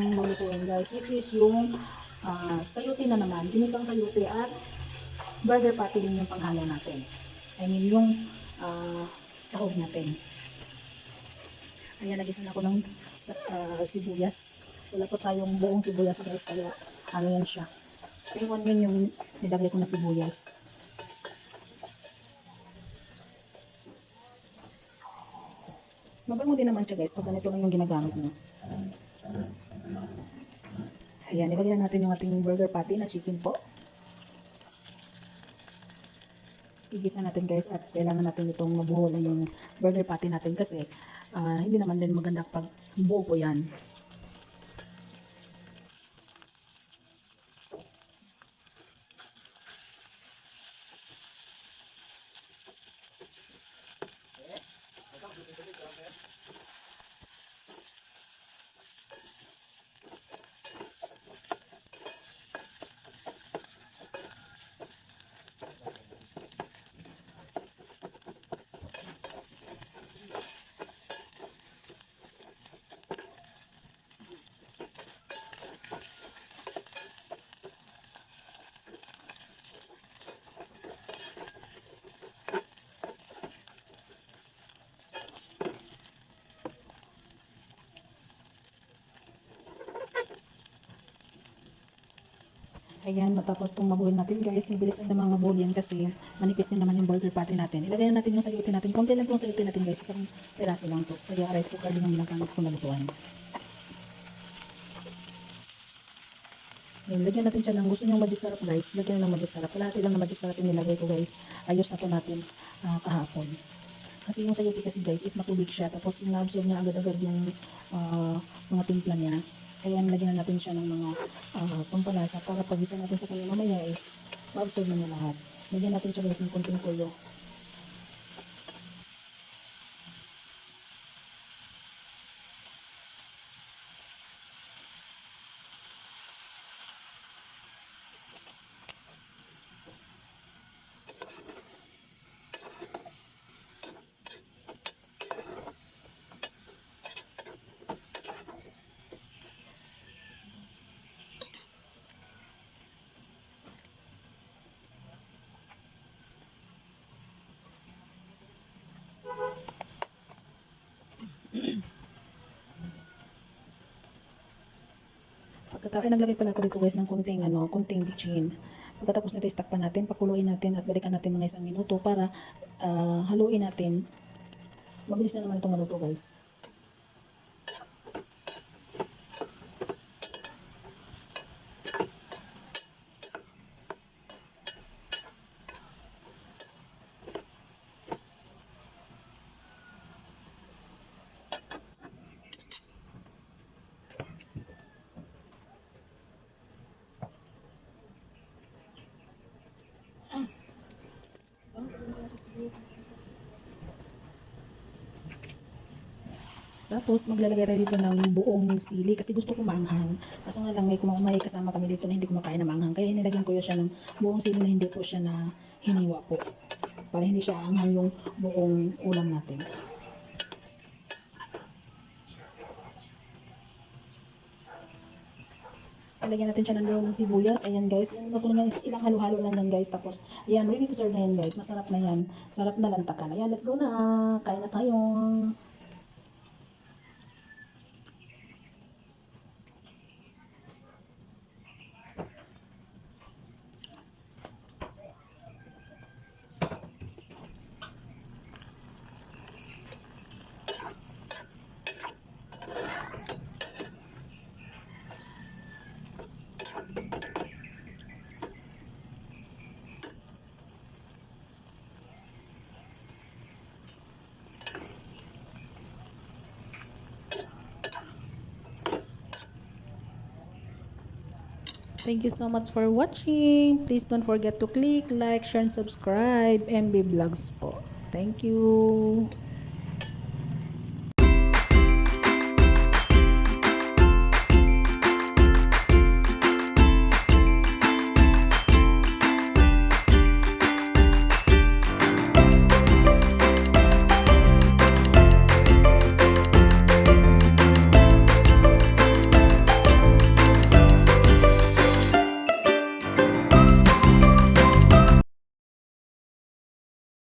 ng ah, lulutuin guys, which is yung uh, sayuti na naman, ginisang sayuti at burger patty din yung panghalo natin. I mean, yung ah, sahog natin. Ayan, nagisan ako ng ah, sibuyas. Wala pa tayong buong sibuyas guys, kaya ano yan siya. Spring onion yung nilagay ko na sibuyas. Mabango din naman siya guys, pag ganito lang yung ginagamit mo. Ayan, ilagay na natin yung ating burger patty na chicken po. Igisa natin guys at kailangan natin itong mabuhol yung burger patty natin kasi ah, hindi naman din maganda pag buo po yan. Ayan, matapos itong mabuhin natin guys, mabilis na mga mabuhin kasi manipis din naman yung burger patty natin. Ilagay na natin yung sayuti natin. Konti lang itong sayuti natin guys, isang piraso lang to. Kaya rice cooker din yung ginagamit ko na lutuan. Ayan, lagyan natin siya ng gusto nyo magic sarap guys. Lagyan na ng magic sarap. Kalahati lang na magic sarap yung nilagay ko guys. Ayos na to natin ah, kahapon. Kasi yung sayuti kasi guys is matubig siya. Tapos ina-absorb niya agad-agad yung ah, mga timpla niya. Kaya nilagyan na natin siya ng mga uh, pampalasa para pag natin sa kanya mamaya is ma-absorb na niya lahat. Lagyan natin siya guys ng konting tuyo. Pagkatapos, ay naglagay pala ako dito guys ng konting, ano, konting bitchin. Pagkatapos nito, istak pa natin, pakuluin natin at balikan natin mga isang minuto para ah, haluin natin. Mabilis na naman itong maluto guys. Tapos, maglalagay rin dito ng buong sili kasi gusto ko maanghang. Kaso nga lang, may, kuma- may kasama kami dito na hindi kumakain ng maanghang. Kaya nilagyan ko yun siya ng buong sili na hindi po siya na hiniwa po. Para hindi siya anghang yung buong ulam natin. Lagyan natin siya ng daw ng sibuyas. Ayan guys. Is ilang halo-halo lang yan guys. Tapos, ayan, ready to serve na yan guys. Masarap na yan. Sarap na lantakan. Ayan, let's go na. Kain na tayo. Thank you so much for watching. Please don't forget to click like, share, and subscribe. MB Vlogs po. Thank you.